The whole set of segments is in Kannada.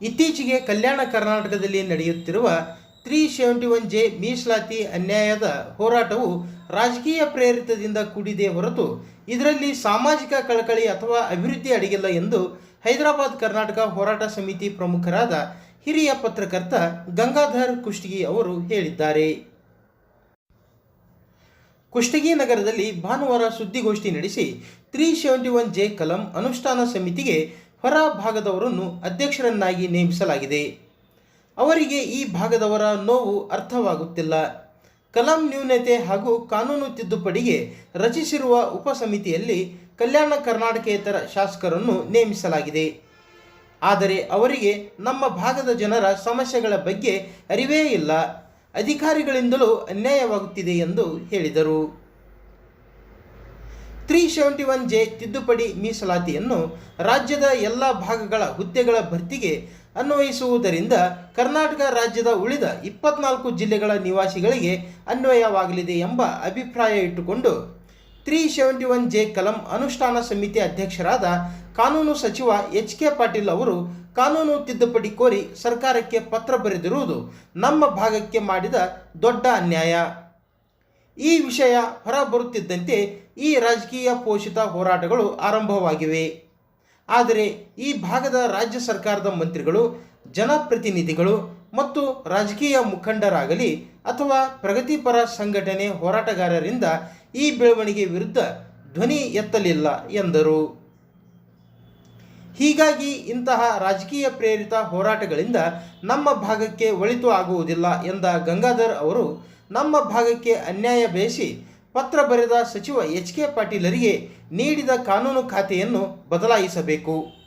ಇತ್ತೀಚೆಗೆ ಕಲ್ಯಾಣ ಕರ್ನಾಟಕದಲ್ಲಿ ನಡೆಯುತ್ತಿರುವ ತ್ರೀ ಸೆವೆಂಟಿ ಒನ್ ಜೆ ಮೀಸಲಾತಿ ಅನ್ಯಾಯದ ಹೋರಾಟವು ರಾಜಕೀಯ ಪ್ರೇರಿತದಿಂದ ಕೂಡಿದೆ ಹೊರತು ಇದರಲ್ಲಿ ಸಾಮಾಜಿಕ ಕಳಕಳಿ ಅಥವಾ ಅಭಿವೃದ್ಧಿ ಅಡಗಿಲ್ಲ ಎಂದು ಹೈದರಾಬಾದ್ ಕರ್ನಾಟಕ ಹೋರಾಟ ಸಮಿತಿ ಪ್ರಮುಖರಾದ ಹಿರಿಯ ಪತ್ರಕರ್ತ ಗಂಗಾಧರ್ ಕುಷ್ಟಗಿ ಅವರು ಹೇಳಿದ್ದಾರೆ. ಕುಷ್ಟಗಿ ನಗರದಲ್ಲಿ ಭಾನುವಾರ ಸುದ್ದಿಗೋಷ್ಠಿ ನಡೆಸಿ ತ್ರೀ ಸೆವೆಂಟಿ ಒನ್ ಜೆ ಕಲಂ ಅನುಷ್ಠಾನ ಸಮಿತಿಗೆ ಹೊರ ಭಾಗದವರನ್ನು ಅಧ್ಯಕ್ಷರನ್ನಾಗಿ ನೇಮಿಸಲಾಗಿದೆ. ಅವರಿಗೆ ಈ ಭಾಗದವರ ನೋವು ಅರ್ಥವಾಗುತ್ತಿಲ್ಲ. ಕಲಂ ನ್ಯೂನತೆ ಹಾಗೂ ಕಾನೂನು ತಿದ್ದುಪಡಿಗೆ ರಚಿಸಿರುವ ಉಪಸಮಿತಿಯಲ್ಲಿ ಕಲ್ಯಾಣ ಕರ್ನಾಟಕೇತರ ಶಾಸಕರನ್ನು ನೇಮಿಸಲಾಗಿದೆ. ಆದರೆ ಅವರಿಗೆ ನಮ್ಮ ಭಾಗದ ಜನರ ಸಮಸ್ಯೆಗಳ ಬಗ್ಗೆ ಅರಿವೇ ಇಲ್ಲ. ಅಧಿಕಾರಿಗಳಿಂದಲೂ ಅನ್ಯಾಯವಾಗುತ್ತಿದೆ ಎಂದು ಹೇಳಿದರು. ತ್ರೀ ಸೆವೆಂಟಿ ಒನ್ ಜೆ ತಿದ್ದುಪಡಿ ಮೀಸಲಾತಿಯನ್ನು ರಾಜ್ಯದ ಎಲ್ಲ ಭಾಗಗಳ ಹುದ್ದೆಗಳ ಭರ್ತಿಗೆ ಅನ್ವಯಿಸುವುದರಿಂದ ಕರ್ನಾಟಕ ರಾಜ್ಯದ ಉಳಿದ ಇಪ್ಪತ್ನಾಲ್ಕು ಜಿಲ್ಲೆಗಳ ನಿವಾಸಿಗಳಿಗೆ ಅನ್ವಯವಾಗಲಿದೆ ಎಂಬ ಅಭಿಪ್ರಾಯ ಇಟ್ಟುಕೊಂಡು ತ್ರೀ ಸೆವೆಂಟಿ ಒನ್ ಜೆ ಕಲಂ ಅನುಷ್ಠಾನ ಸಮಿತಿ ಅಧ್ಯಕ್ಷರಾದ ಕಾನೂನು ಸಚಿವ ಎಚ್ ಕೆ ಪಾಟೀಲ್ ಅವರು ಕಾನೂನು ತಿದ್ದುಪಡಿ ಕೋರಿ ಸರ್ಕಾರಕ್ಕೆ ಪತ್ರ ಬರೆದಿರುವುದು ನಮ್ಮ ಭಾಗಕ್ಕೆ ಮಾಡಿದ ದೊಡ್ಡ ಅನ್ಯಾಯ. ಈ ವಿಷಯ ಹೊರಬರುತ್ತಿದ್ದಂತೆ ಈ ರಾಜಕೀಯ ಪೋಷಿತ ಹೋರಾಟಗಳು ಆರಂಭವಾಗಿವೆ. ಆದರೆ ಈ ಭಾಗದ ರಾಜ್ಯ ಸರ್ಕಾರದ ಮಂತ್ರಿಗಳು, ಜನಪ್ರತಿನಿಧಿಗಳು ಮತ್ತು ರಾಜಕೀಯ ಮುಖಂಡರಾಗಲಿ ಅಥವಾ ಪ್ರಗತಿಪರ ಸಂಘಟನೆ ಹೋರಾಟಗಾರರಿಂದ ಈ ಬೆಳವಣಿಗೆ ವಿರುದ್ಧ ಧ್ವನಿ ಎತ್ತಲಿಲ್ಲ ಎಂದರು. ಹೀಗಾಗಿ ಇಂತಹ ರಾಜಕೀಯ ಪ್ರೇರಿತ ಹೋರಾಟಗಳಿಂದ ನಮ್ಮ ಭಾಗಕ್ಕೆ ಒಳಿತು ಆಗುವುದಿಲ್ಲ ಎಂದ ಗಂಗಾಧರ್ ಅವರು ನಮ್ಮ ಭಾಗಕ್ಕೆ ಅನ್ಯಾಯ ಬಯಸಿ ಪತ್ರ ಬರೆದ ಸಚಿವ ಎಚ್ ಕೆ ಪಾಟೀಲರಿಗೆ ನೀಡಿದ ಕಾನೂನು ಖಾತೆಯನ್ನು ಬದಲಾಯಿಸಬೇಕು.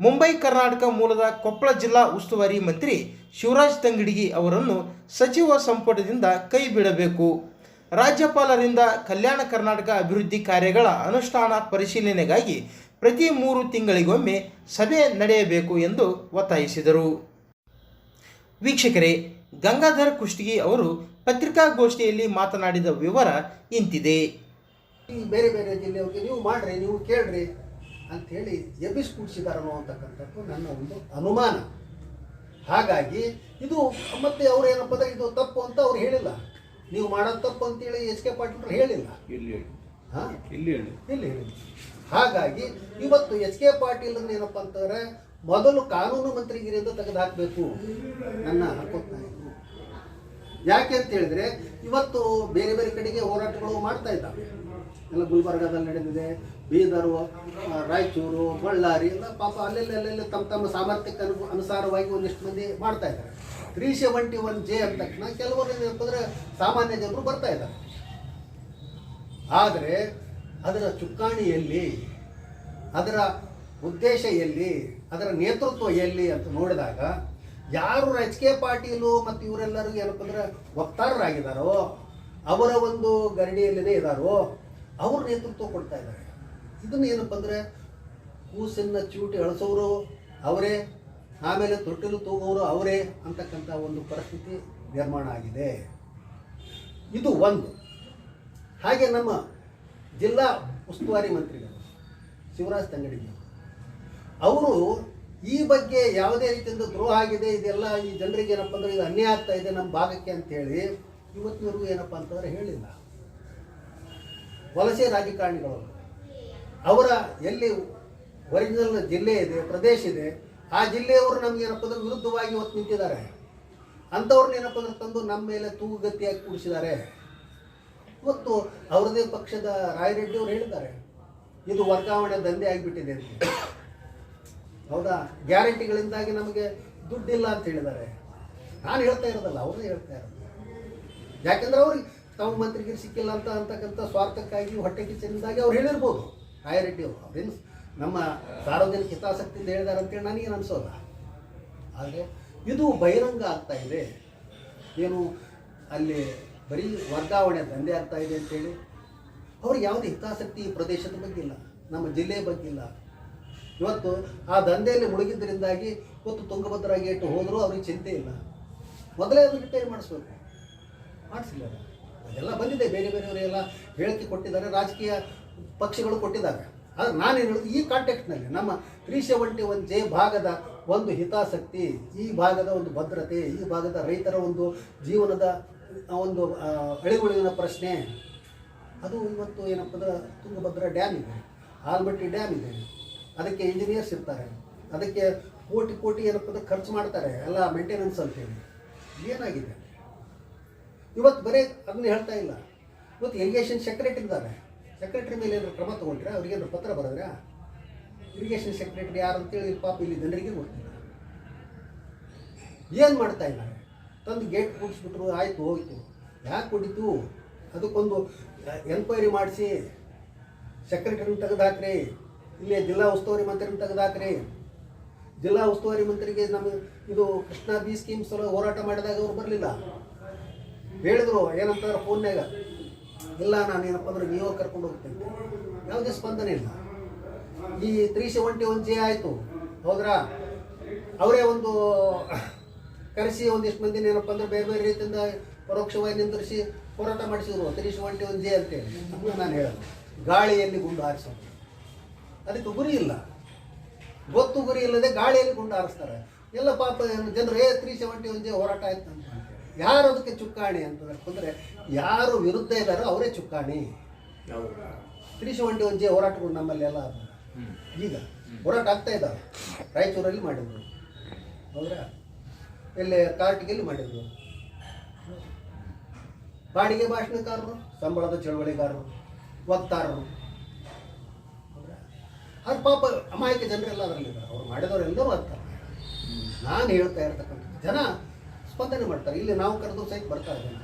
ಮುಂಬೈ, ಕರ್ನಾಟಕ ಮೂಲದ ಕೊಪ್ಪಳ ಜಿಲ್ಲಾ ಉಸ್ತುವಾರಿ ಮಂತ್ರಿ ಶಿವರಾಜ್ ತಂಗಡಿಗಿ ಅವರನ್ನು ಸಚಿವ ಸಂಪುಟದಿಂದ ಕೈ ಬಿಡಬೇಕು. ರಾಜ್ಯಪಾಲರಿಂದ ಕಲ್ಯಾಣ ಕರ್ನಾಟಕ ಅಭಿವೃದ್ಧಿ ಕಾರ್ಯಗಳ ಅನುಷ್ಠಾನ ಪರಿಶೀಲನೆಗಾಗಿ ಪ್ರತಿ ಮೂರು ತಿಂಗಳಿಗೊಮ್ಮೆ ಸಭೆ ನಡೆಯಬೇಕು ಎಂದು ಒತ್ತಾಯಿಸಿದರು. ವೀಕ್ಷಕರೇ ಗಂಗಾಧರ್ ಕುಷ್ಟಗಿ ಅವರು ಪತ್ರಿಕಾಗೋಷ್ಠಿಯಲ್ಲಿ ಮಾತನಾಡಿದ ವಿವರ ಇಂತಿದೆ. ಈ ಬೇರೆ ಬೇರೆ ಜಿಲ್ಲೆಯವ್ರಿಗೆ ನೀವು ಮಾಡ್ರಿ ನೀವು ಕೇಳ್ರಿ ಅಂತ ಹೇಳಿ ಎಬ್ಬಿಸಿ ಕೂಡಿಸಿದಾರನೋ ಅಂತಕ್ಕಂಥದ್ದು ನನ್ನ ಒಂದು ಅನುಮಾನ. ಹಾಗಾಗಿ ಇದು ಮತ್ತೆ ಅವ್ರು ಏನಪ್ಪ ಅಂದ್ರೆ ಇದು ತಪ್ಪು ಅಂತ ಅವ್ರು ಹೇಳಿಲ್ಲ. ನೀವು ಮಾಡೋದು ತಪ್ಪು ಅಂತೇಳಿ ಎಸ್ ಕೆ ಪಾಟೀಲ್ ಹೇಳಿಲ್ಲ. ಇಲ್ಲಿ ಹೇಳಿ. ಹಾ? ಇಲ್ಲಿ ಹೇಳಿ. ಇಲ್ಲಿ ಹೇಳಿ. ಹಾಗಾಗಿ ಇವತ್ತು ಎಚ್ ಕೆ ಪಾಟೀಲ್ ಏನಪ್ಪ ಅಂತಂದ್ರೆ ಮೊದಲು ಕಾನೂನು ಮಂತ್ರಿಗಿರಿಯಿಂದ ತೆಗೆದು ಹಾಕಬೇಕು. ನನ್ನ ಒತ್ತಾಯ ಯಾಕೆ ಅಂತ ಹೇಳಿದ್ರೆ, ಇವತ್ತು ಬೇರೆ ಬೇರೆ ಕಡೆಗೆ ಹೋರಾಟಗಳು ಮಾಡ್ತಾ ಇದ್ದಾವೆ. ಎಲ್ಲ ಗುಲ್ಬರ್ಗಾದಲ್ಲಿ ನಡೆದಿದೆ, ಬೀದರು ರಾಯಚೂರು, ಬಳ್ಳಾರಿ, ಎಲ್ಲ ಪಾಪ ಅಲ್ಲೆಲ್ಲ ಅಲ್ಲೆಲ್ಲ ತಮ್ಮ ತಮ್ಮ ಸಾಮರ್ಥ್ಯಕ್ಕೆ ಅನು ಅನುಸಾರವಾಗಿ ಒಂದಿಷ್ಟು ಮಂದಿ ಮಾಡ್ತಾ ಇದ್ದಾರೆ. ತ್ರೀ ಸೆವೆಂಟಿ ಒನ್ ಜೆ ಅಂದ ಕೆಲವರು ಏನಪ್ಪ ಅಂದ್ರೆ ಸಾಮಾನ್ಯ ಜನರು ಬರ್ತಾ ಇದ್ದಾರೆ. ಆದರೆ ಅದರ ಚುಕ್ಕಾಣಿಯಲ್ಲಿ, ಅದರ ಉದ್ದೇಶ ಎಲ್ಲಿ, ಅದರ ನೇತೃತ್ವ ಎಲ್ಲಿ ಅಂತ ನೋಡಿದಾಗ ಯಾರು ರಾಜಕೀಯ ಪಾಟೀಲು ಮತ್ತು ಇವರೆಲ್ಲರೂ ಏನಪ್ಪ ಅಂದ್ರೆ ವಕ್ತಾರರಾಗಿದ್ದಾರೋ, ಅವರ ಒಂದು ಗರಡಿಯಲ್ಲೇ ಇದ್ದಾರೋ ಅವ್ರ ನೇತೃತ್ವ ಕೊಡ್ತಾ ಇದ್ದಾರೆ. ಇದನ್ನು ಏನಪ್ಪ ಅಂದರೆ ಕೂಸನ್ನ ಚೂಟಿ ಅಳಿಸೋರು ಅವರೇ, ಆಮೇಲೆ ತೊಟ್ಟಿಲು ತೂಗೋರು ಅವರೇ ಅಂತಕ್ಕಂಥ ಒಂದು ಪರಿಸ್ಥಿತಿ ನಿರ್ಮಾಣ ಆಗಿದೆ. ಇದು ಒಂದು. ಹಾಗೆ ನಮ್ಮ ಜಿಲ್ಲಾ ಉಸ್ತುವಾರಿ ಮಂತ್ರಿಗಳು, ಶಿವರಾಜ್ ತಂಗಡಿಗೆ ಅವರು ಈ ಬಗ್ಗೆ ಯಾವುದೇ ರೀತಿಯಿಂದ ದ್ರೋಹ ಆಗಿದೆ, ಇದೆಲ್ಲ ಈ ಜನರಿಗೆ ಏನಪ್ಪ ಅಂದ್ರೆ ಇದು ಅನ್ಯಾಯ ಆಗ್ತಾ ಇದೆ ನಮ್ಮ ಭಾಗಕ್ಕೆ ಅಂತೇಳಿ ಇವತ್ತಿನವರೆಗೂ ಏನಪ್ಪ ಅಂತಂದ್ರೆ ಹೇಳಿಲ್ಲ. ವಲಸೆ ರಾಜಕಾರಣಿಗಳು ಅವರ ಎಲ್ಲಿ ಒರಿಜಿನಲ್ ಜಿಲ್ಲೆ ಇದೆ, ಪ್ರದೇಶ ಇದೆ, ಆ ಜಿಲ್ಲೆಯವರು ನಮ್ಗೆ ಏನಪ್ಪ ಅಂದ್ರೆ ವಿರುದ್ಧವಾಗಿ ಇವತ್ತು ನಿಂತಿದ್ದಾರೆ. ಅಂಥವ್ರನ್ನ ಏನಪ್ಪ ಅಂದ್ರೆ ತಂದು ನಮ್ಮ ಮೇಲೆ ತೂಗುಗತಿಯಾಗಿ ಕೂಡಿಸಿದ್ದಾರೆ. ಇವತ್ತು ಅವರದೇ ಪಕ್ಷದ ರಾಯರೆಡ್ಡಿ ಅವರು ಹೇಳಿದ್ದಾರೆ. ಇದು ವರ್ಗಾವಣೆ ದಂಧೆ ಆಗಿಬಿಟ್ಟಿದೆ ಅಂತ. ಹೌದಾ? ಗ್ಯಾರಂಟಿಗಳಿಂದಾಗಿ ನಮಗೆ ದುಡ್ಡಿಲ್ಲ ಅಂತ ಹೇಳಿದ್ದಾರೆ. ನಾನು ಹೇಳ್ತಾ ಇರೋದಲ್ಲ, ಅವರು ಹೇಳ್ತಾ ಇರೋದು. ಯಾಕೆಂದ್ರೆ ಅವ್ರಿಗೆ ತಾವು ಮಂತ್ರಿಗಿರಿ ಸಿಕ್ಕಿಲ್ಲ ಅಂತ ಅಂತಕ್ಕಂಥ ಸ್ವಾರ್ಥಕ್ಕಾಗಿ ಹೊಟ್ಟೆ ಕಿಚ್ಚನಿಂದಾಗಿ ಅವ್ರು ಹೇಳಿರ್ಬೋದು. ರಾಯರೆಡ್ಡಿ ಅವರು. ಅವ್ರೇನು ನಮ್ಮ ಸಾರ್ವಜನಿಕ ಹಿತಾಸಕ್ತಿಯಿಂದ ಹೇಳಿದ್ದಾರೆ ಅಂತೇಳಿ ನನಗೆ ಅನಿಸೋಲ್ಲ. ಆದರೆ ಇದು ಬಹಿರಂಗ ಆಗ್ತಾ ಇದೆ. ಏನು ಅಲ್ಲಿ ಬರೀ ವರ್ಗಾವಣೆ ದಂಧೆ ಆಗ್ತಾ ಇದೆ ಅಂತೇಳಿ ಅವ್ರಿಗೆ ಯಾವುದೇ ಹಿತಾಸಕ್ತಿ ಪ್ರದೇಶದ ಬಗ್ಗೆ ಇಲ್ಲ. ನಮ್ಮ ಜಿಲ್ಲೆಯ ಬಗ್ಗೆ ಇಲ್ಲ. ಇವತ್ತು ಆ ದಂಧೆಯಲ್ಲಿ ಮುಳುಗಿದ್ದರಿಂದಾಗಿ ಇವತ್ತು ತುಂಗಭದ್ರಾ ಗೇಟ್ ಹೋದರೂ ಅವ್ರಿಗೆ ಚಿಂತೆ ಇಲ್ಲ. ಮೊದಲೇ ಅದನ್ನು ರಿಪೇರಿ ಮಾಡಿಸ್ಬೇಕು. ಮಾಡಿಸಿಲ್ಲ ಅದೆಲ್ಲ ಬಂದಿದೆ. ಬೇರೆ ಬೇರೆಯವರೆಲ್ಲ ಹೇಳಿಕೆ ಕೊಟ್ಟಿದ್ದಾರೆ. ರಾಜಕೀಯ ಪಕ್ಷಗಳು ಕೊಟ್ಟಿದ್ದಾರೆ ಆದರೆ ನಾನೇನು ಹೇಳೋದು, ಈ ಕಾಂಟೆಕ್ಟ್ನಲ್ಲಿ ನಮ್ಮ ತ್ರೀ ಸೆವೆಂಟಿ ಒನ್ ಜೆ ಭಾಗದ ಒಂದು ಹಿತಾಸಕ್ತಿ, ಈ ಭಾಗದ ಒಂದು ಭದ್ರತೆ, ಈ ಭಾಗದ ರೈತರ ಒಂದು ಜೀವನದ ಒಂದು ಅಳಿಗುಳಿನ ಪ್ರಶ್ನೆ. ಅದು ಇವತ್ತು ಏನಪ್ಪ ಅಂದ್ರೆ ತುಂಗಭದ್ರಾ ಡ್ಯಾಮ್ ಇದೆ. ಆಲ್ಮಟ್ಟಿ ಡ್ಯಾಮ್ ಇದೆ. ಅದಕ್ಕೆ ಇಂಜಿನಿಯರ್ಸ್ ಇರ್ತಾರೆ. ಅದಕ್ಕೆ ಕೋಟಿ ಕೋಟಿ ಏನಪ್ಪ ಖರ್ಚು ಮಾಡ್ತಾರೆ, ಎಲ್ಲ ಮೇಂಟೆನೆನ್ಸ್ ಅಂತೇಳಿ. ಏನಾಗಿದೆ? ಇವತ್ತು ಬರೀ ಅದನ್ನ ಹೇಳ್ತಾ ಇಲ್ಲ. ಇವತ್ತು ಇರಿಗೇಷನ್ ಸೆಕ್ರೆಟರಿ ಇದ್ದಾರೆ. ಸೆಕ್ರೆಟರಿ ಮೇಲೆ ಏನಾದ್ರು ಕ್ರಮ ತೊಗೊಂಡ್ರೆ ಅವ್ರಿಗೇನಾದ್ರು ಪತ್ರ ಬರೋದ್ರಾ ಇರಿಗೇಷನ್ ಸೆಕ್ರೆಟರಿ ಯಾರು ಅಂತೇಳಿ ಪಾಪ ಇಲ್ಲಿ ಜನರಿಗೆ ಗೊತ್ತಿಲ್ಲ. ಏನು ಮಾಡ್ತಾ ಇದ್ದಾರೆ? ತಂದು ಗೇಟ್ ಕೂಡಿಸ್ಬಿಟ್ರು ಆಯಿತು, ಹೋಯ್ತು. ಯಾಕೆ ಹೊಡಿತು? ಅದಕ್ಕೊಂದು ಎನ್ಕ್ವೈರಿ ಮಾಡಿಸಿ. ಸೆಕ್ರೆಟರಿನ ತೆಗೆದು ಹಾಕ್ರಿ ಇಲ್ಲಿ ಜಿಲ್ಲಾ ಉಸ್ತುವಾರಿ ಮಂತ್ರಿನ ತೆಗೆದಾಕ್ರಿ. ಜಿಲ್ಲಾ ಉಸ್ತುವಾರಿ ಮಂತ್ರಿಗೆ ನಮ್ಮ ಇದು ಕೃಷ್ಣಾ ಬಿ ಸ್ಕೀಮ್ ಸಲ ಹೋರಾಟ ಮಾಡಿದಾಗ ಅವ್ರು ಬರಲಿಲ್ಲ. ಹೇಳಿದ್ರು, ಏನಂತಾರೆ ಫೋನ್ಯಾಗ ಇಲ್ಲ, ನಾನು ಏನಪ್ಪ ಅಂದ್ರೆ ನೀವು ಕರ್ಕೊಂಡು ಹೋಗ್ತೇನೆ. ಯಾವುದೇ ಸ್ಪಂದನೆ ಇಲ್ಲ. ಈ ತ್ರೀ ಸೆವೆಂಟಿ ಒನ್ ಜೆ ಆಯಿತು. ಹೌದ್ರಾ? ಅವರೇ ಒಂದು ಕರೆಸಿ ಒಂದಿಷ್ಟು ಮಂದಿನ ಏನಪ್ಪ ಅಂದ್ರೆ ಬೇರೆ ಬೇರೆ ರೀತಿಯಿಂದ ಪರೋಕ್ಷವಾಗಿ ನಿಂದಿರಿಸಿ ಹೋರಾಟ ಮಾಡಿಸಿದ್ರು. ತ್ರೀ ಸೆವೆಂಟಿ ಒನ್ ಜೆ ಅಂತೇಳಿ. ನಾನು ಹೇಳೋದು. ಗಾಳಿಯಲ್ಲಿ ಗುಂಡು ಹಾರಿಸೋದು. ಅದಕ್ಕೆ ಗುರಿ ಇಲ್ಲ. ಗೊತ್ತು ಗುರಿ ಇಲ್ಲದೆ ಗಾಳಿಯಲ್ಲಿ ಗುಂಡು ಹಾರಿಸ್ತಾರೆ. ಎಲ್ಲ ಪಾಪ ಜನರು ಏ ತ್ರೀ ಸೆವೆಂಟಿ ಒಂದು ಹೋರಾಟ ಆಯ್ತು ಅಂತ ಯಾರು ಅದಕ್ಕೆ ಚುಕ್ಕಾಣಿ ಅಂತಂದ್ರೆ ಯಾರು ವಿರುದ್ಧ ಇದ್ದಾರೋ ಅವರೇ ಚುಕ್ಕಾಣಿ. ತ್ರೀ ಸೆವೆಂಟಿ ಒಂದು ಹೋರಾಟಗಳು ನಮ್ಮಲ್ಲಿ ಎಲ್ಲ ಈಗ ಹೋರಾಟ ಆಗ್ತಾ ಇದ್ದಾವೆ. ರಾಯಚೂರಲ್ಲಿ ಮಾಡಿದ್ರು. ಹೌದ್ರಾ ಇಲ್ಲಿ ಕಾರ್ಟಿಗೆಲ್ಲಿ ಮಾಡಿದ್ರು. ಬಾಡಿಗೆ ಭಾಷಣಕಾರರು ಸಂಬಳದ ಚಳವಳಿಗಾರರು ವಕ್ತಾರರು? ಅದು ಪಾಪ ಅಮಾಯಕ ಜನರೆಲ್ಲ ಅದರಲ್ಲಿದ್ದಾರೆ ಅವ್ರು ಮಾಡಿದವರೆಲ್ಲರೂ ಅರ್ಥ ನಾನು ಹೇಳ್ತಾ ಇರ್ತಕ್ಕಂಥ ಜನ ಸ್ಪಂದನೆ ಮಾಡ್ತಾರೆ. ಇಲ್ಲಿ ನಾವು ಕರೆದು ಸಹಿತ ಬರ್ತಾರೆ ಜನ